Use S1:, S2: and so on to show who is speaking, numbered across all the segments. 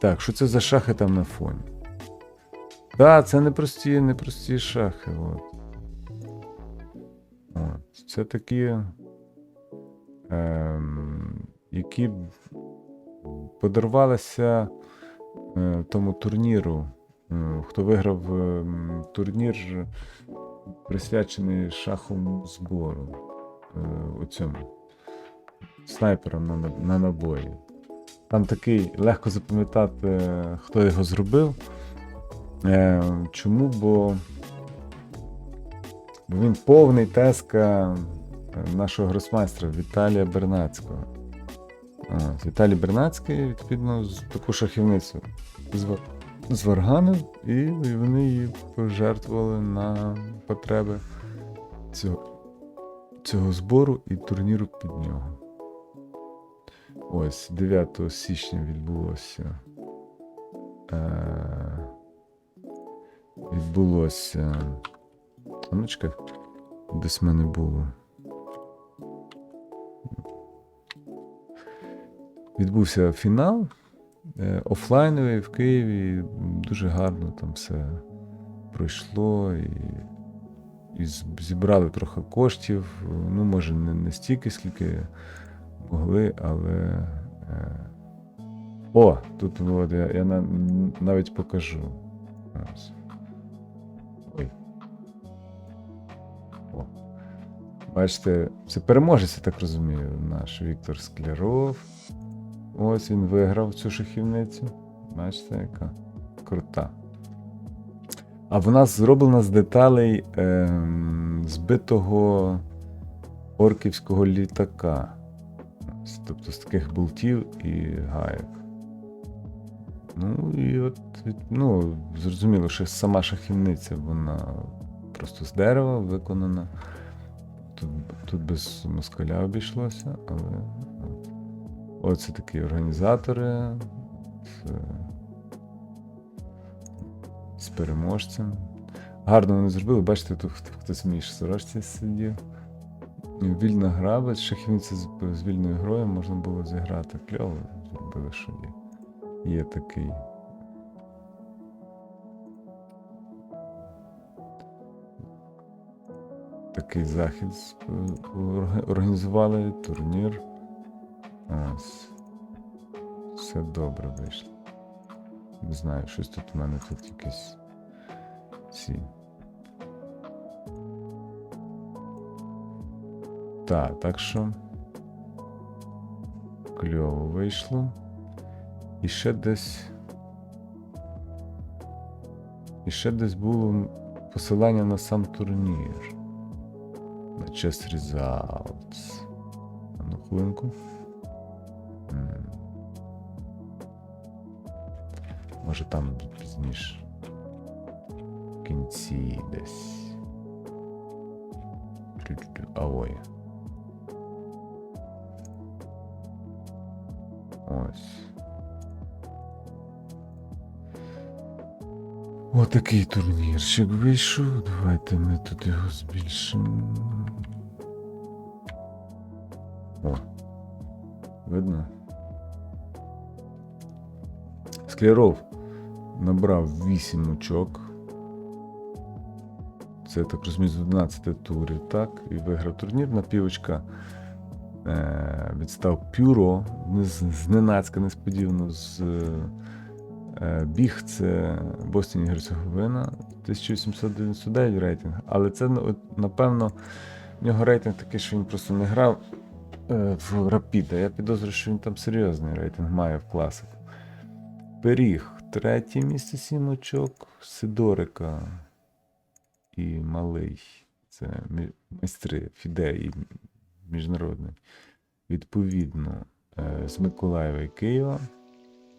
S1: Так, що це за шахи там на фоні? Так, це непрості, непрості шахи. От. От. Це такі, ем, які подарувалися е, тому турніру. Е, Хто виграв ем, турнір, присвячений шаховому збору. Е, оцьому. Снайперам на, на- на набої. Там такий легко запам'ятати, хто його зробив. Е, чому? Бо, він повний теска е, нашого гросмайстра Віталія Бернацького. Ось, Віталій Бернацький, відповідно, з таку шахівницю звар- зварганив, і вони її пожертвували на потреби цього, цього збору і турніру під нього. Ось 9 січня відбулося. Е, відбулося. А ну десь в мене було. Відбувся фінал е, офлайновий в Києві. Дуже гарно там все пройшло і, і зібрали трохи коштів. Ну, може, не, не стільки, скільки могли, але. Е... О, тут от, я, я навіть покажу. Ось. Ой. О. Бачите, це переможець, я так розумію, наш Віктор Скляров. Ось він виграв цю шахівницю. Бачите, яка крута. А вона зроблена з деталей ем, збитого орківського літака. Тобто з таких болтів і гаєк. Ну і от, ну, зрозуміло, що сама шахівниця, вона просто з дерева виконана. Тут, тут без москаля обійшлося, але. Оце такі організатори. З, з переможцем. Гарно вони зробили. Бачите, тут хтось в мій сорочці сидів. Вільна гра, без шахівниця з, вільною грою можна було зіграти. Кльово зробили, що є. Є такий. Такий захід організували, турнір. Ось. Все добре вийшло. Не знаю, щось тут у мене тут якісь ці. Так, так що. Кльово вийшло. І ще десь. І ще десь було посилання на сам турнір. На Chess Results. А ну хвилинку. Може там пізніше. В кінці десь. А ой. Ось. Отакий турнірчик вийшов. Давайте ми тут його збільшимо. О. Видно? Скляров набрав 8 очок. Це так розумію, з 11 турів, так? І виграв турнір на півочка. Е, відстав Пюро зненацька несподівано з е, біг це Бостон і Герцеговина 1899 рейтинг. Але це ну, напевно в нього рейтинг такий, що він просто не грав е, в Рапіда. Я підозрюю, що він там серйозний рейтинг має в класику. Пиріг третє місце 7 очок, Сидорика і Малий. Це майстри Фіде і міжнародний. Відповідно, е, з Миколаєва і Києва.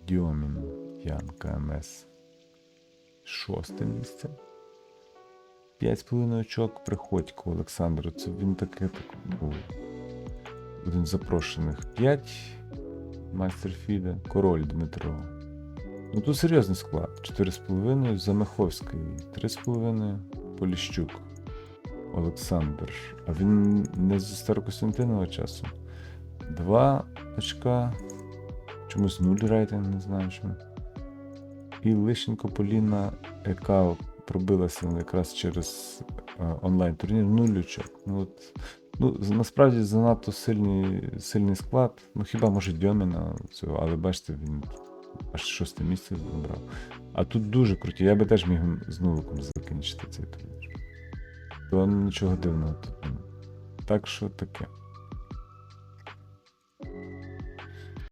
S1: Дьомін Ян КМС. Шосте місце. 5,5 очок. Приходько Олександр. Це він таке так був. Один з запрошених 5. Майстер Фіде. Король Дмитро. Ну тут серйозний склад. 4,5. Замеховський 3,5. Поліщук. Олександр. А він не зі Старокостянтинова часу. Два очка. Чомусь нуль рейтинг, не знаю чому. І Лищенко Поліна, яка пробилася якраз через е, онлайн-турнір, нуль очок. Ну, от, ну, насправді занадто сильний, сильний склад. Ну, хіба може Дьоміна цього, але бачите, він аж шосте місце забрав. А тут дуже круті. Я би теж міг з нуликом закінчити цей турнір. То нічого дивного тут. Так що таке.